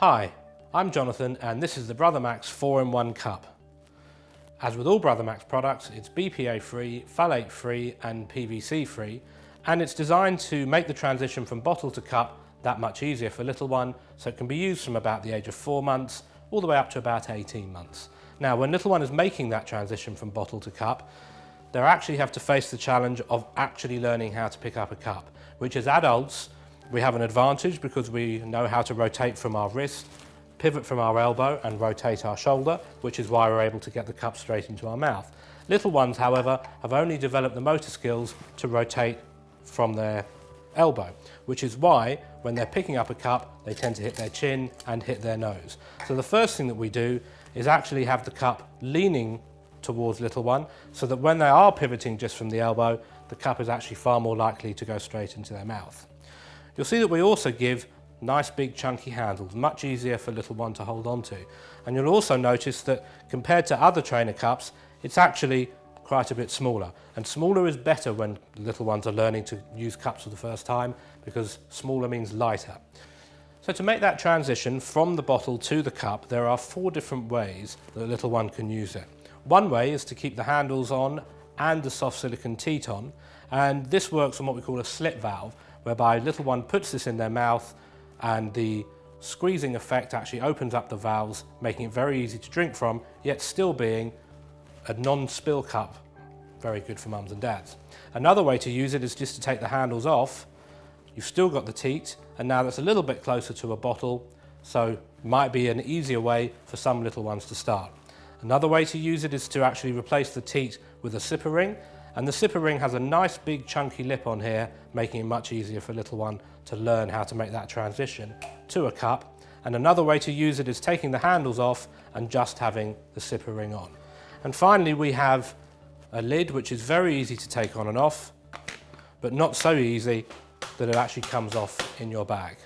Hi, I'm Jonathan and this is the Brother Max 4-in-1 cup. As with all Brother Max products, it's BPA free, phthalate free and PVC free and it's designed to make the transition from bottle to cup that much easier for little one so it can be used from about the age of 4 months all the way up to about 18 months. Now when little one is making that transition from bottle to cup, they actually have to face the challenge of actually learning how to pick up a cup, which as adults we have an advantage because we know how to rotate from our wrist, pivot from our elbow and rotate our shoulder, which is why we're able to get the cup straight into our mouth. Little ones, however, have only developed the motor skills to rotate from their elbow, which is why when they're picking up a cup, they tend to hit their chin and hit their nose. So the first thing that we do is actually have the cup leaning towards little one so that when they are pivoting just from the elbow, the cup is actually far more likely to go straight into their mouth. You'll see that we also give nice big chunky handles, much easier for little one to hold on to. And you'll also notice that compared to other trainer cups, it's actually quite a bit smaller. And smaller is better when little ones are learning to use cups for the first time because smaller means lighter. So to make that transition from the bottle to the cup, there are four different ways that a little one can use it. One way is to keep the handles on and the soft silicone teat on, and this works on what we call a slip valve, whereby little one puts this in their mouth and the squeezing effect actually opens up the valves, making it very easy to drink from, yet still being a non-spill cup, very good for mums and dads. Another way to use it is just to take the handles off, you've still got the teat, and now that's a little bit closer to a bottle, so might be an easier way for some little ones to start. Another way to use it is to actually replace the teat with a sipper ring, and the sipper ring has a nice big chunky lip on here, making it much easier for a little one to learn how to make that transition to a cup. And another way to use it is taking the handles off and just having the sipper ring on. And finally, we have a lid, which is very easy to take on and off, but not so easy that it actually comes off in your bag.